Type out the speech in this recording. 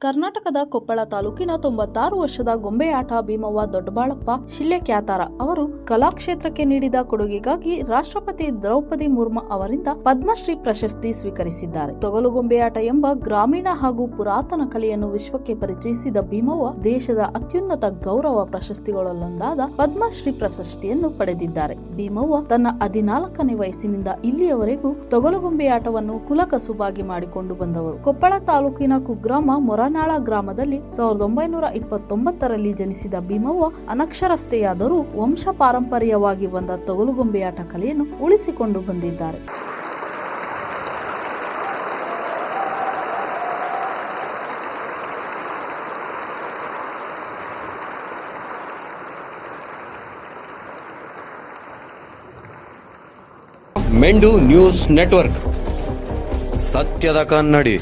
ಕರ್ನಾಟಕದ ಕೊಪ್ಪಳ ತಾಲೂಕಿನ ತೊಂಬತ್ತಾರು ವರ್ಷದ ಗೊಂಬೆಯಾಟ ಭೀಮವ್ವ ದೊಡ್ಡಬಾಳಪ್ಪ ಶಿಲ್ಲೆಕ್ಯಾತಾರ ಅವರು ಕಲಾಕ್ಷೇತ್ರಕ್ಕೆ ನೀಡಿದ ಕೊಡುಗೆಗಾಗಿ ರಾಷ್ಟ್ರಪತಿ ದ್ರೌಪದಿ ಮುರ್ಮು ಅವರಿಂದ ಪದ್ಮಶ್ರೀ ಪ್ರಶಸ್ತಿ ಸ್ವೀಕರಿಸಿದ್ದಾರೆ. ತೊಗಲು ಗೊಂಬೆಯಾಟ ಎಂಬ ಗ್ರಾಮೀಣ ಹಾಗೂ ಪುರಾತನ ಕಲೆಯನ್ನು ವಿಶ್ವಕ್ಕೆ ಪರಿಚಯಿಸಿದ ಭೀಮವ್ವ ದೇಶದ ಅತ್ಯುನ್ನತ ಗೌರವ ಪ್ರಶಸ್ತಿಗಳಲ್ಲೊಂದಾದ ಪದ್ಮಶ್ರೀ ಪ್ರಶಸ್ತಿಯನ್ನು ಪಡೆದಿದ್ದಾರೆ. ಭೀಮವ್ವ ತನ್ನ ಹದಿನಾಲ್ಕನೇ ವಯಸ್ಸಿನಿಂದ ಇಲ್ಲಿಯವರೆಗೂ ತೊಗಲುಗೊಂಬೆಯಾಟವನ್ನು ಕುಲಕಸುಬಾಗಿ ಮಾಡಿಕೊಂಡು ಬಂದವರು. ಕೊಪ್ಪಳ ತಾಲೂಕಿನ ಕುಗ್ರಾಮ ಮೊರನಾಳ ಗ್ರಾಮದಲ್ಲಿ ಸಾವಿರದ ಒಂಬೈನೂರ ಇಪ್ಪತ್ತೊಂಬತ್ತರಲ್ಲಿ ಜನಿಸಿದ ಭೀಮವ್ವ ಅನಕ್ಷರಸ್ಥೆಯಾದರೂ ವಂಶ ಪಾರಂಪರ್ಯವಾಗಿ ಬಂದ ತೊಗಲುಗೊಂಬೆಯಾಟ ಕಲೆಯನ್ನು ಉಳಿಸಿಕೊಂಡು ಬಂದಿದ್ದಾರೆ. Mendu news network. ಸತ್ಯದ ಕನ್ನಡಿ.